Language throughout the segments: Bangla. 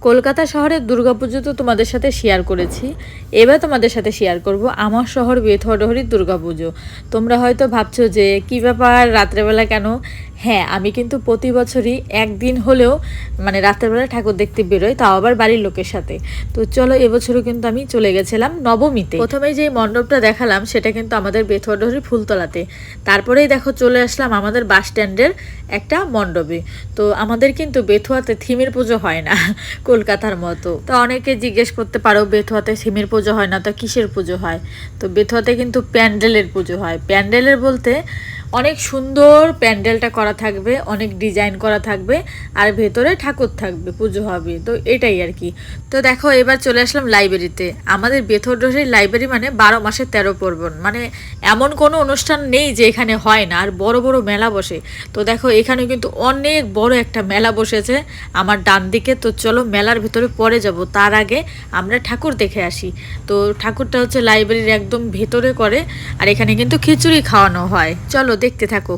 কলকাতা শহরের দুর্গাপুজো তো তোমাদের সাথে শেয়ার করেছি। এবার তোমাদের সাথে শেয়ার করব আমার শহর বেথরহরির দুর্গাপুজো তোমরা হয়তো ভাবছ যে, কি ব্যাপার? রাত্রেবেলা কেন হ্যাঁ আমি কিন্তু প্রতি বছরই একদিন হলেও মানে রাত্রেবেলা ঠাকুর দেখতে বেরোই, তাও আবার বাড়ির লোকের সাথে। তো চলো, এবছরও কিন্তু আমি চলে গেছিলাম নবমীতে। প্রথমেই যে মণ্ডপটা দেখালাম, সেটা কিন্তু আমাদের বেথরডহরির ফুলতলাতে। তারপরেই দেখো, চলে আসলাম আমাদের বাস স্ট্যান্ডের একটা মণ্ডপে। তো আমাদের কিন্তু বেথুয়াতে থিমের পুজো হয় না, কলকাতার মতো। তো অনেকে জিজ্ঞেস করতে পারো, বেথুয়াতে থিমের পুজো হয় না, তো কিসের পুজো হয়? তো বেথুয়াতে কিন্তু প্যান্ডেলের পুজো হয়। প্যান্ডেলের বলতে অনেক সুন্দর প্যান্ডেলটা করা থাকবে, অনেক ডিজাইন করা থাকবে, আর ভেতরে ঠাকুর থাকবে, পুজো হবে। তো এটাই আর কি। তো দেখো, এবার চলে আসলাম লাইব্রেরিতে। আমাদের বেথরডোসের লাইব্রেরি মানে বারো মাসে তেরো পর্বণ। মানে এমন কোনো অনুষ্ঠান নেই যে এখানে হয় না, আর বড় বড় মেলা বসে। তো দেখো, এখানে কিন্তু অনেক বড় একটা মেলা বসেছে আমার ডান দিকে। তো চলো, মেলার ভিতরে পরে যাব। তার আগে আমরা ঠাকুর দেখে আসি। তো ঠাকুরটা হচ্ছে লাইব্রেরির একদম ভেতরে করে, আর এখানে কিন্তু খিচুড়ি খাওয়ানো হয়। চলো দেখতে থাকো।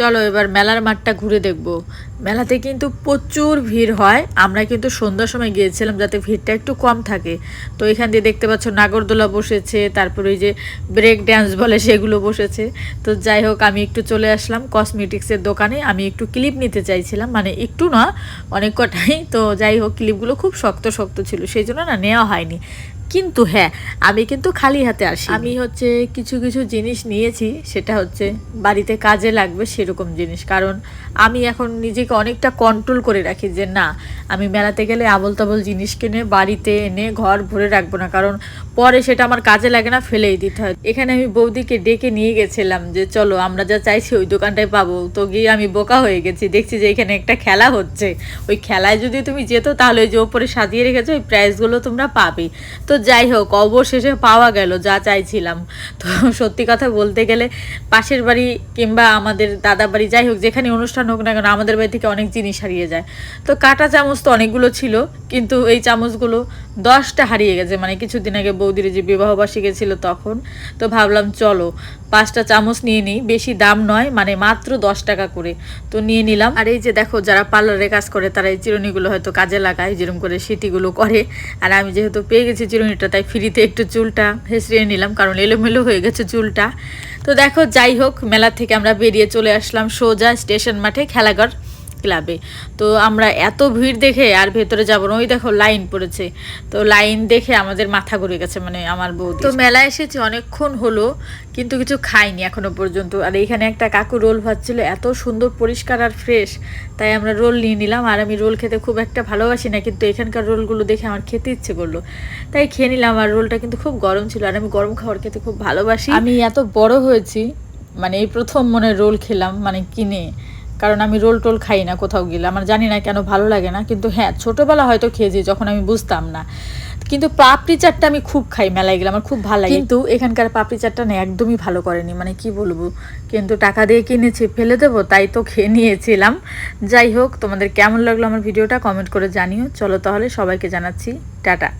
চলো এবার মেলার মাঠটা ঘুরে দেখব। মেলাতে কিন্তু প্রচুর ভিড় হয়। আমরা কিন্তু সন্ধ্যার সময় গিয়েছিলাম যাতে ভিড়টা একটু কম থাকে। তো এখান দিয়ে দেখতে পাচ্ছ নাগরদোলা বসেছে, তারপরে ওই যে ব্রেক ড্যান্স বলে সেগুলো বসেছে। তো যাই হোক, আমি একটু চলে আসলাম কসমেটিক্সের দোকানে। আমি একটু ক্লিপ নিতে চাইছিলাম মানে একটু না, অনেক কটাই। তো যাই হোক, ক্লিপগুলো খুব শক্ত শক্ত ছিল, সেই জন্য না নেওয়া হয়নি। কিন্তু হ্যাঁ আমি কিন্তু খালি হাতে আসি আমি হচ্ছে কিছু কিছু জিনিস নিয়েছি, সেটা হচ্ছে বাড়িতে কাজে লাগবে সেরকম জিনিস। কারণ আমি এখন নিজেকে অনেকটা কন্ট্রোল করে রাখি যে না, আমি মেলাতে গেলে আবল তাবল জিনিস কিনে বাড়িতে এনে ঘর ভরে রাখব না। কারণ পরে সেটা আমার কাজে লাগে না, ফেলেই দিতে হয়। এখানে আমি বৌদিকে ডেকে নিয়ে গেছিলাম যে, চলো, আমরা যা চাইছি ওই দোকানটায় পাবো। তো গিয়ে আমি বোকা হয়ে গেছি, দেখছি যে এখানে একটা খেলা হচ্ছে। ওই খেলায় যদি তুমি যেত, তাহলে ওই যে ওপরে সাজিয়ে রেখেছো, ওই প্রাইজগুলো তোমরা পাবে। তো যাই হোক, অবশেষে পাওয়া গেল, যা চাইছিলাম। তো সত্যি কথা বলতে গেলে, পাশের বাড়ি কিংবা আমাদের দাদা বাড়ি, যাই হোক, যেখানে অনুষ্ঠান হোক না কেন, আমাদের বাড়ি থেকে অনেক জিনিস হারিয়ে যায়। তো কাটা চামচ তো অনেকগুলো ছিল, কিন্তু এই চামচগুলো দশটা হারিয়ে গেছে। মানে কিছুদিন আগে বৌদির যে বিবাহবার্ষিকী ছিল তখন, তো ভাবলাম চলো, পাঁচটা চামচ নিয়ে নিই। বেশি দাম নয় মানে মাত্র দশ টাকা করে। তো নিয়ে নিলাম। আর এই যে দেখো, যারা পার্লারে কাজ করে, তারা এই চিরুনিগুলো হয়তো কাজে লাগায়, যেরকম করে সিটিগুলো করে। আর আমি যেহেতু পেয়ে গেছি চিরুনিটা তাই ফ্রিতে একটু চুলটা হেসড়িয়ে নিলাম, কারণ এলোমেলো হয়ে গেছে চুলটা। তো দেখো, যাই হোক, মেলা থেকে আমরা বেরিয়ে চলে আসলাম সোজা স্টেশন মাঠে, খেলাঘর। ক্লাবে। তো আমরা এত ভিড় দেখে আর ভেতরে যাব না। ওই দেখো লাইন পড়েছে। তো লাইন দেখে আমাদের মাথা ঘুরে গেছে মানে আমার বউ তো মেলায় এসেছি অনেকক্ষণ হলো কিন্তু কিছু খাইনি এখনও পর্যন্ত। আর এখানে একটা কাকু রোল ভাজছিল এত সুন্দর পরিষ্কার আর ফ্রেশ। তাই আমরা রোল নিয়ে নিলাম। আর আমি রোল খেতে খুব একটা ভালোবাসি না কিন্তু এখানকার রোলগুলো দেখে আমার খেতে ইচ্ছে করল। তাই খেয়ে নিলাম। আর রোলটা কিন্তু খুব গরম ছিল। আর আমি গরম খাবার খেতে খুব ভালোবাসি। আমি এত বড় হয়েছি মানে এই প্রথম মনে রোল খেলাম মানে কিনে। কারণ আমি রোল টোল খাই না কোথাও গেলে। আমার জানি না কেন ভালো লাগে না, কিন্তু হ্যাঁ ছোটোবেলা হয়তো খেয়েছি, যখন আমি বুঝতাম না। কিন্তু পাপড়ি চাটটা আমি খুব খাই মেলায় গেলে, আমার খুব ভালো লাগে। কিন্তু এখানকার পাপড়ি চাটটা না একদমই ভালো করেনি মানে কি বলব? কিন্তু টাকা দিয়ে কিনেছি, ফেলে দেবো, তাই তো খেয়ে নিয়েছিলাম। যাই হোক, তোমাদের কেমন লাগল আমার ভিডিওটা কমেন্ট করে জানিও। চলো তাহলে সবাইকে জানাচ্ছি, টাটা।